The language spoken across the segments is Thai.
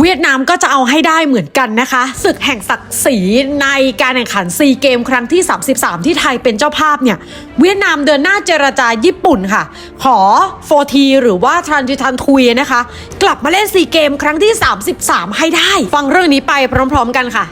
เวียดนามก็จะเอาให้ได้เหมือนกันนะคะศึกแห่งศักดิ์ศรีในการแข่งขันซีเกมครั้งที่ 33 ที่ไทยเป็นเจ้าภาพเนี่ย เวียดนามเดินหน้าเจรจาญี่ปุ่นค่ะ ขอโฟทีหรือว่าทรานจิทันทุยนะคะ กลับมาเล่นซีเกมครั้งที่ 33 ให้ได้ ฟังเรื่องนี้ไปพร้อมๆกันค่ะ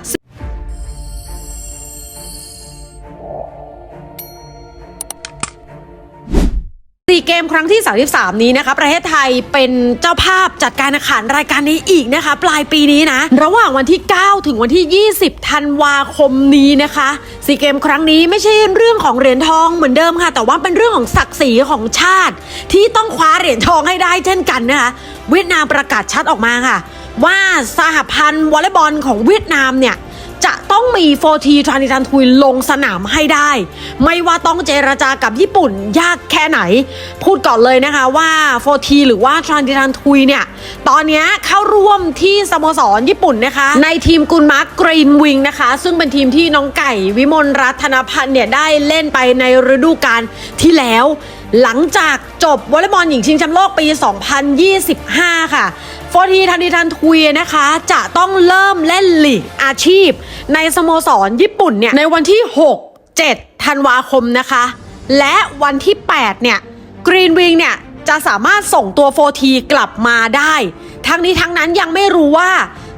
มครั้งที่ 33 นี้นะคะประเทศไทยเป็นเจ้าภาพจัดการแข่งขันรายการนี้อีกนะคะ ปลายปีนี้นะ ระหว่างวันที่ 9 ถึงวันที่ 20 ธันวาคมนี้นะคะซีเกมครั้งนี้ไม่ใช่เรื่องของเหรียญทองเหมือนเดิมค่ะ แต่ว่าเป็นเรื่องของศักดิ์ศรีของชาติ ที่ต้องคว้าเหรียญทองให้ได้เช่นกันนะคะเวียดนามประกาศชัดออกมาค่ะ ว่าสหพันธ์วอลเลย์บอลของเวียดนามเนี่ย จะต้องมีโฟทีทรานิทันทุยลงสนามให้ได้ ไม่ว่าต้องเจรจากับญี่ปุ่นยากแค่ไหน พูดก่อนเลยนะคะว่าโฟทีหรือว่าทรานิทันทุยเนี่ยตอนนี้เข้าร่วมที่สโมสรญี่ปุ่นนะคะ ในทีมกุนมาร์กกรีนวิงนะคะ ซึ่งเป็นทีมที่น้องไก่วิมลรัตนพันธ์เนี่ยได้เล่นไปในฤดูกาลที่แล้ว หลังจากจบวอลเลย์บอลหญิงชิงแชมป์โลกปี 2025 ค่ะโฟทีทันทีทันทุยนะคะ จะต้องเริ่มเล่นลีกอาชีพ ในสโมสรญี่ปุ่นเนี่ย ในวันที่ 6 7 ธันวาคมนะคะ และวันที่ 8 เนี่ยกรีนวิงเนี่ย จะสามารถส่งตัวโฟทีกลับมาได้ ทั้งนี้ทั้งนั้นยังไม่รู้ว่า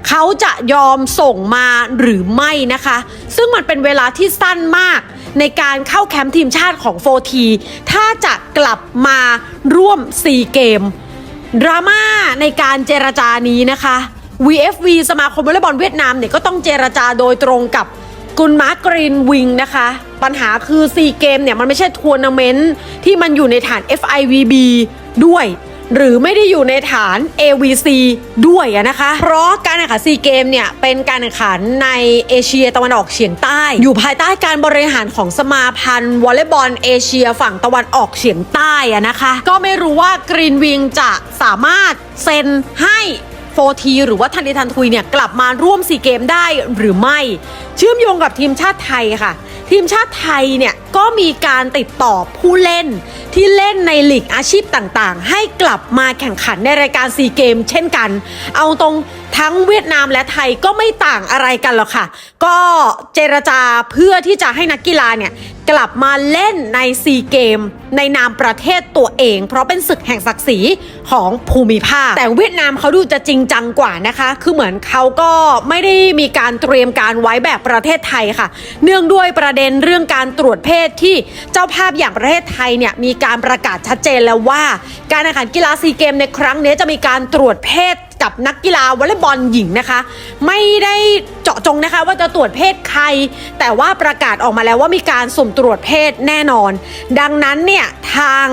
เขาจะยอมส่งมาหรือไม่นะคะ ซึ่งมันเป็นเวลาที่สั้นมาก ในการเข้าแคมป์ทีมชาติของโฟทีถ้าจะกลับมาร่วม4เกมดราม่าในการเจรจานี้นะคะ VFV สมาคมวอลเลย์บอลเวียดนามเนี่ยก็ต้องเจรจาโดยตรงกับกุนมาร์กรีนวิงนะคะ ปัญหาคือซีเกมเนี่ยมันไม่ใช่ทัวร์นาเมนต์ที่มันอยู่ในฐาน FIVB ด้วย หรือไม่ได้อยู่ในฐาน AVC ด้วยนะคะ เพราะการแข่งขันซีเกมเนี่ยเป็นการแข่งขันในเอเชียตะวันออกเฉียงใต้ อยู่ภายใต้การบริหารของสมาพันธ์วอลเลย์บอลเอเชียฝั่งตะวันออกเฉียงใต้อะนะคะ ก็ไม่รู้ว่ากรีนวิงจะสามารถเซ็นให้โฟทีหรือว่าทันทีทันทุยเนี่ยกลับมาร่วมซีเกมได้หรือไม่ เชื่อมโยงกับทีมชาติไทยค่ะ ทีมชาติไทยเนี่ยก็มีการติดต่อผู้เล่น ที่เล่นในลีกอาชีพต่างๆ ให้กลับมาแข่งขันในรายการซีเกมเช่นกัน เอาตรงทั้งเวียดนามและไทยก็ไม่ต่างอะไรกันหรอกค่ะ ก็เจรจาเพื่อที่จะให้นักกีฬาเนี่ยกลับมาเล่นในซีเกม ในนามประเทศตัวเอง เพราะเป็นศึกแห่งศักดิ์ศรีของภูมิภาค แต่เวียดนามเขาดูจะจริงจังกว่านะคะ คือเหมือนเขาก็ไม่ได้มีการเตรียมการไว้แบบประเทศไทยค่ะ เนื่องด้วยประเด็นเรื่องการตรวจเพศที่เจ้าภาพอย่างประเทศไทยเนี่ยมีการประกาศชัดเจนแล้วว่า การแข่งขันกีฬาซีเกมในครั้งนี้จะมีการตรวจเพศกับนักกีฬาวอลเลย์บอลหญิงนะคะ ไม่ได้เจาะจงนะคะว่าจะตรวจเพศใคร แต่ว่าประกาศออกมาแล้วว่ามีการสุ่มตรวจเพศแน่นอน ดังนั้นเนี่ยทาง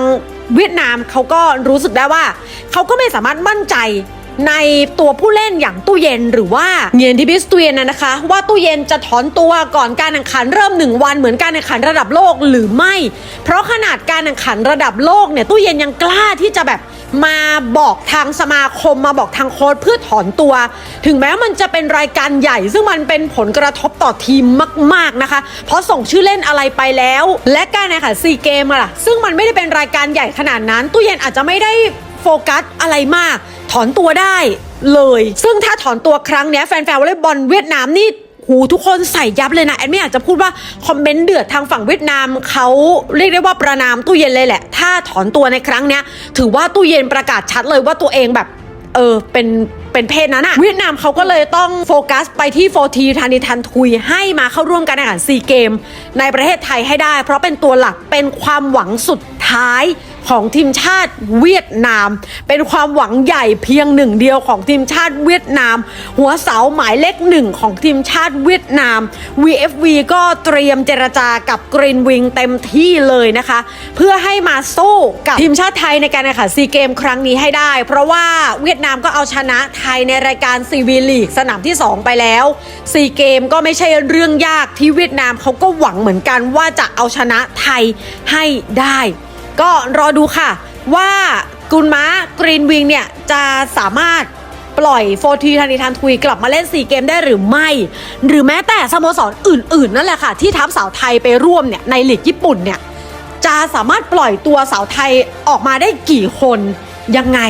เวียดนามเขาก็รู้สึกได้ว่า เขาก็ไม่สามารถมั่นใจ ในตัวผู้เล่นอย่างตู้เย็นหรือว่าเงียนทิบิสตูเย็นนะนะคะ ว่าตู้เย็นจะถอนตัวก่อนการแข่งขันเริ่มหนึ่งวันเหมือนการแข่งขันระดับโลกหรือไม่ เพราะขนาดการแข่งขันระดับโลกเนี่ยตู้เย็นยังกล้าที่จะแบบมาบอกทางสมาคมมาบอกทางโค้ชเพื่อถอนตัว ถึงแม้มันจะเป็นรายการใหญ่ ซึ่งมันเป็นผลกระทบต่อทีมมาก ๆนะคะ เพราะส่งชื่อเล่นอะไรไปแล้ว และการแข่งขันซีเกมอะล่ะซึ่งมันไม่ได้เป็นรายการใหญ่ขนาดนั้น ตู้เย็นอาจจะไม่ได้โฟกัสอะไรมาก ถอนตัวได้เลย ซึ่งถ้าถอนตัวครั้งนี้แฟนๆวอลเลย์บอลเวียดนามนี่หูทุกคนใส่ยับเลยนะ แอนไม่อยากจะพูดว่า คอมเมนต์เดือดทางฝั่งเวียดนามเขาเรียกได้ว่าประนามตู้เย็นเลยแหละ ถ้าถอนตัวในครั้งเนี้ย ถือว่าตู้เย็นประกาศชัดเลยว่าตัวเองแบบ เออเป็นเป็นเพศนั้นอะเวียดนามเขาก็เลยต้องโฟกัสไปที่โฟทีทานิทันทุยให้มาเข้าร่วมการแข่งขันซีเกม ในประเทศไทยให้ได้ เพราะเป็นตัวหลักเป็นความหวังสุด ท้ายของทีมชาติเวียดนาม เป็นความหวังใหญ่เพียงหนึ่งเดียวของทีมชาติเวียดนาม หัวเสาหมายเลขหนึ่งของทีมชาติเวียดนาม VFV ก็เตรียมเจรจากับกรีนวิงเต็มที่เลยนะคะ เพื่อให้มาสู้กับทีมชาติไทยในการแข่งขันซีเกมครั้งนี้ให้ได้ เพราะว่าเวียดนามก็เอาชนะไทยในรายการซีวีลีกสนามที่ 2 ไปแล้วซีเกมก็ไม่ใช่เรื่องยากที่เวียดนามเขาก็หวังเหมือนกันว่าจะเอาชนะไทยให้ได้ ก็รอดูค่ะ ว่ากุนม้ากรีนวิงเนี่ย จะสามารถปล่อยโฟทีทันิทันทุยกลับมาเล่น 4 เกมได้หรือไม่ หรือแม้แต่สโมสรอื่น ๆ นั่นแหละค่ะ ที่ทัพสาวไทยไปร่วมเนี่ยในลีกญี่ปุ่นเนี่ยจะสามารถปล่อยตัวสาวไทยออกมาได้กี่คนยังไง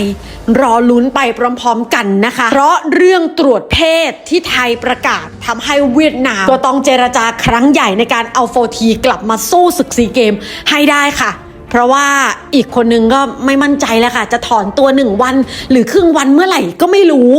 รอลุ้นไปพร้อมๆกันนะคะ เพราะเรื่องตรวจเพศที่ไทยประกาศทำให้เวียดนามก็ต้องเจรจาครั้งใหญ่ในการเอาโฟทีกลับมาสู้ศึกซีเกมให้ได้ค่ะ เพราะว่าอีกคนนึงก็ไม่มั่นใจแล้วค่ะ จะถอนตัวหนึ่งวัน หรือครึ่งวันเมื่อไหร่ก็ไม่รู้